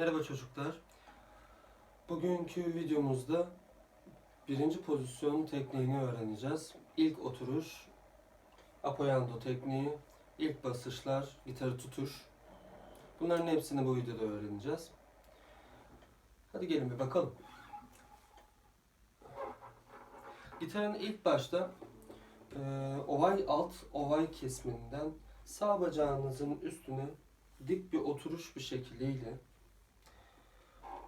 Merhaba çocuklar. Bugünkü videomuzda birinci pozisyon tekniğini öğreneceğiz. İlk oturuş, apoyando tekniği, ilk basışlar, gitarı tutuş. Bunların hepsini bu videoda öğreneceğiz. Hadi gelin bir bakalım. Gitarın ilk başta e, ovay alt ovay kesiminden sağ bacağınızın üstüne dik bir oturuş bir şekliyle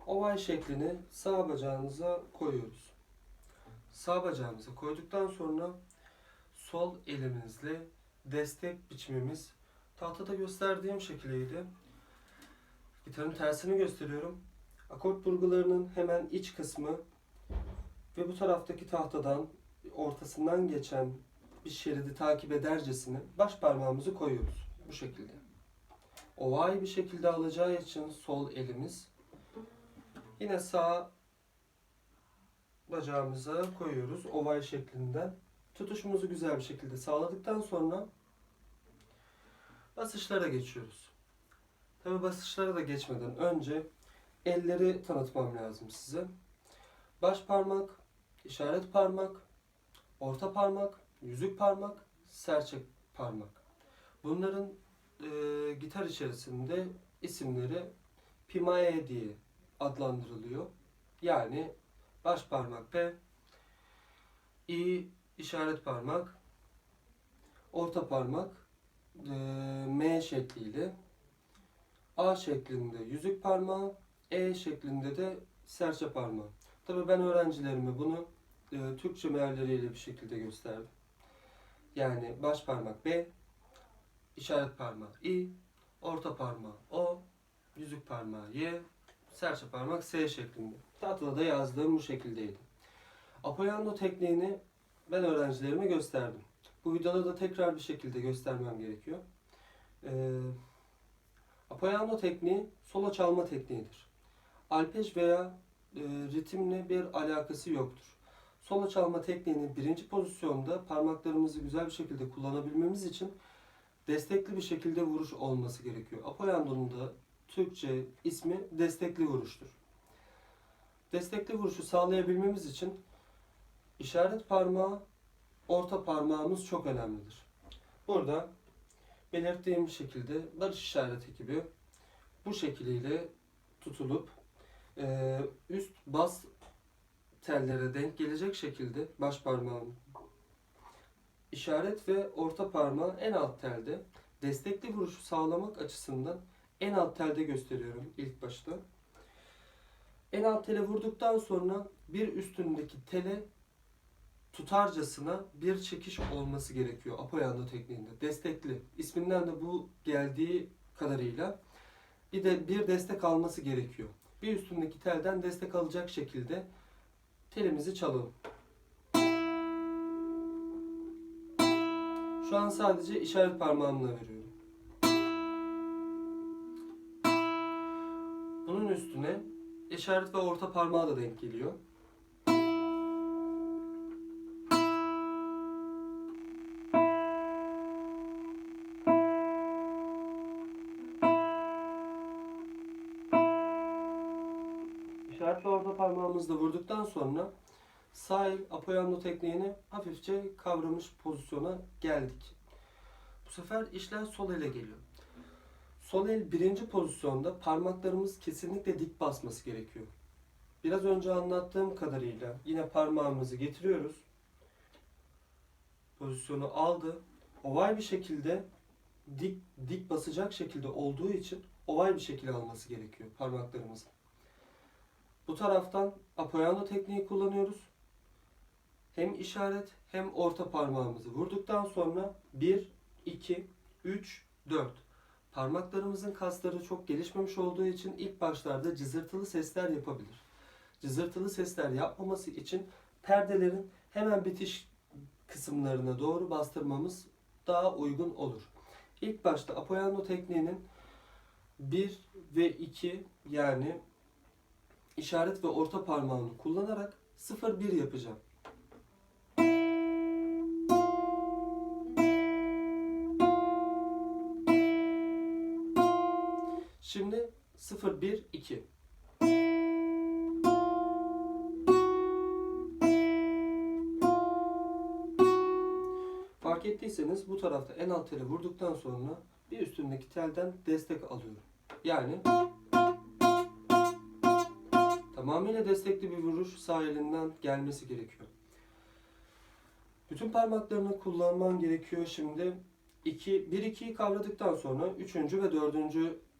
oval şeklini sağ bacağınıza koyuyoruz. Sağ bacağımıza koyduktan sonra sol elimizle destek biçimimiz tahtada gösterdiğim şekildeydi. Gitarın tersini gösteriyorum. Akort burgularının hemen iç kısmı ve bu taraftaki tahtadan ortasından geçen bir şeridi takip edercesine baş parmağımızı koyuyoruz. Bu şekilde. Oval bir şekilde alacağı için sol elimiz yine sağ bacağımıza koyuyoruz oval şeklinden. Tutuşumuzu güzel bir şekilde sağladıktan sonra basışlara geçiyoruz. Tabi basışlara da geçmeden önce elleri tanıtmam lazım size. Baş parmak, işaret parmak, orta parmak, yüzük parmak, serçe parmak. Bunların e, gitar içerisinde isimleri pimae diye adlandırılıyor. Yani baş parmak P, i işaret parmak, orta parmak e, M şekliyle, A şeklinde yüzük parmağı, E şeklinde de serçe parmağı. Tabii ben öğrencilerime bunu e, Türkçe mealleriyle bir şekilde gösterdim. Yani baş parmak B, işaret parmağı I, orta parmağı O, yüzük parmağı Y, serçe parmak S şeklinde. Tahtada da yazdığım bu şekildeydi. Apoyando tekniğini ben öğrencilerime gösterdim. Bu videoda da tekrar bir şekilde göstermem gerekiyor. Ee, apoyando tekniği solo çalma tekniğidir. Alpej veya e, ritimle bir alakası yoktur. Solo çalma tekniğinin birinci pozisyonda parmaklarımızı güzel bir şekilde kullanabilmemiz için destekli bir şekilde vuruş olması gerekiyor. Apoyando'nun da Türkçe ismi destekli vuruştur. Destekli vuruşu sağlayabilmemiz için işaret parmağı, orta parmağımız çok önemlidir. Burada belirttiğim şekilde barış işareti gibi bu şekliyle tutulup e, üst bas tellere denk gelecek şekilde baş parmağım işaret ve orta parmağı en alt telde destekli vuruşu sağlamak açısından en alt telde gösteriyorum ilk başta. En alt tele vurduktan sonra bir üstündeki tele tutarcasına bir çekiş olması gerekiyor apoyando tekniğinde. Destekli. İsminden de bu geldiği kadarıyla bir de bir destek alması gerekiyor. Bir üstündeki telden destek alacak şekilde telimizi çalalım. Şu an sadece işaret parmağımla veriyorum. Bunun üstüne işaret ve orta parmağı da denk geliyor. İşaret ve orta parmağımızla vurduktan sonra sağ el apoyando tekniğini hafifçe kavramış pozisyona geldik. Bu sefer işler sol ele geliyor. Sol el birinci pozisyonda parmaklarımız kesinlikle dik basması gerekiyor. Biraz önce anlattığım kadarıyla yine parmağımızı getiriyoruz. Pozisyonu aldı. Oval bir şekilde dik dik basacak şekilde olduğu için oval bir şekilde alması gerekiyor parmaklarımızın. Bu taraftan apoyando tekniği kullanıyoruz. Hem işaret hem orta parmağımızı vurduktan sonra 1, 2, 3, 4. Parmaklarımızın kasları çok gelişmemiş olduğu için ilk başlarda cızırtılı sesler yapabilir. Cızırtılı sesler yapmaması için perdelerin hemen bitiş kısımlarına doğru bastırmamız daha uygun olur. İlk başta apoyando tekniğinin 1 ve 2 yani işaret ve orta parmağını kullanarak 0-1 yapacağım. Şimdi 0 1 2. Fark ettiyseniz bu tarafta en alt teli vurduktan sonra bir üstündeki telden destek alıyorum. Yani tamamıyla destekli bir vuruş sağ elinden gelmesi gerekiyor. Bütün parmaklarını kullanman gerekiyor şimdi. 2 1 2'yi kavradıktan sonra 3. ve 4.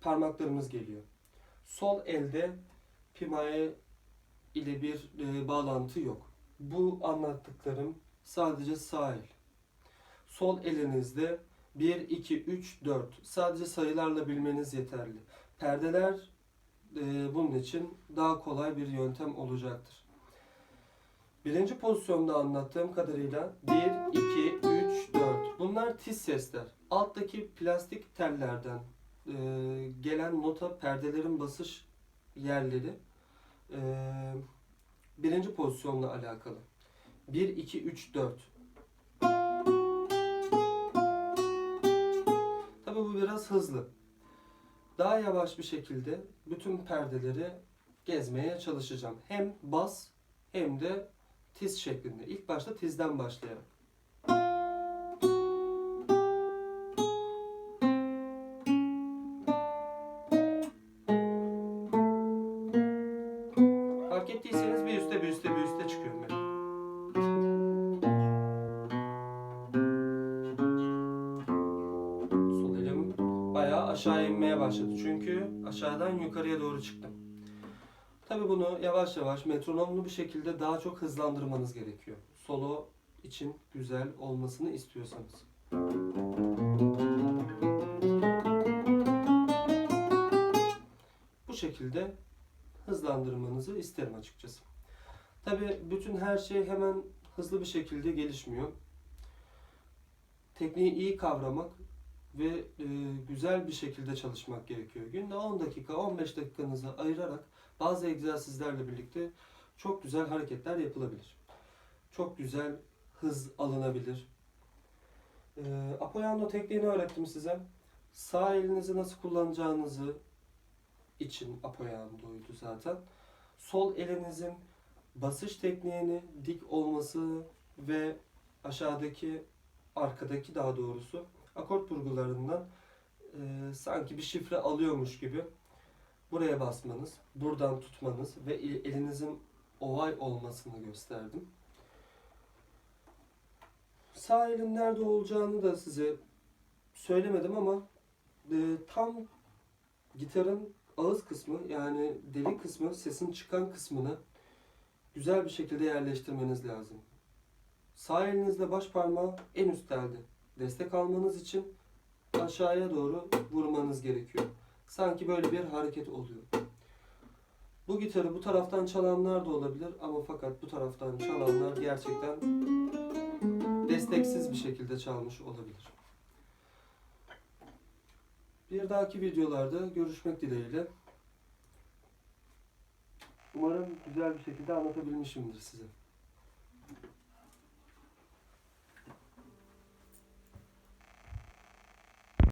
parmaklarımız geliyor. Sol elde pimaye ile bir e, bağlantı yok. Bu anlattıklarım sadece sağ el. Sol elinizde 1 2 3 4 sadece sayılarla bilmeniz yeterli. Perdeler e, bunun için daha kolay bir yöntem olacaktır. Birinci pozisyonda anlattığım kadarıyla 1, 2, 3, 4. Bunlar tiz sesler. Alttaki plastik tellerden e, gelen nota perdelerin basış yerleri e, birinci pozisyonla alakalı. 1, 2, 3, 4. Tabi bu biraz hızlı. Daha yavaş bir şekilde bütün perdeleri gezmeye çalışacağım. Hem bas hem de tiz şeklinde. İlk başta tizden başlayalım. Bayağı aşağı inmeye başladı. Çünkü aşağıdan yukarıya doğru çıktım. Tabi bunu yavaş yavaş metronomlu bir şekilde daha çok hızlandırmanız gerekiyor. Solo için güzel olmasını istiyorsanız. Bu şekilde hızlandırmanızı isterim açıkçası. Tabi bütün her şey hemen hızlı bir şekilde gelişmiyor. Tekniği iyi kavramak ve e, güzel bir şekilde çalışmak gerekiyor. Günde 10 dakika, 15 dakikanızı ayırarak bazı egzersizlerle birlikte çok güzel hareketler yapılabilir. Çok güzel hız alınabilir. E, Apoyando tekniğini öğrettim size. Sağ elinizi nasıl kullanacağınızı için Apoyando'ydu zaten. Sol elinizin basış tekniğini dik olması ve aşağıdaki arkadaki daha doğrusu akort vurgularından e, sanki bir şifre alıyormuş gibi buraya basmanız, buradan tutmanız ve el- elinizin ovay olmasını gösterdim. Sağ elin nerede olacağını da size söylemedim ama e, tam gitarın ağız kısmı yani delik kısmı, sesin çıkan kısmını güzel bir şekilde yerleştirmeniz lazım. Sağ elinizle baş parmağı en üst telde. Destek almanız için aşağıya doğru vurmanız gerekiyor. Sanki böyle bir hareket oluyor. Bu gitarı bu taraftan çalanlar da olabilir ama fakat bu taraftan çalanlar gerçekten desteksiz bir şekilde çalmış olabilir. Bir dahaki videolarda görüşmek dileğiyle. Umarım güzel bir şekilde anlatabilmişimdir size.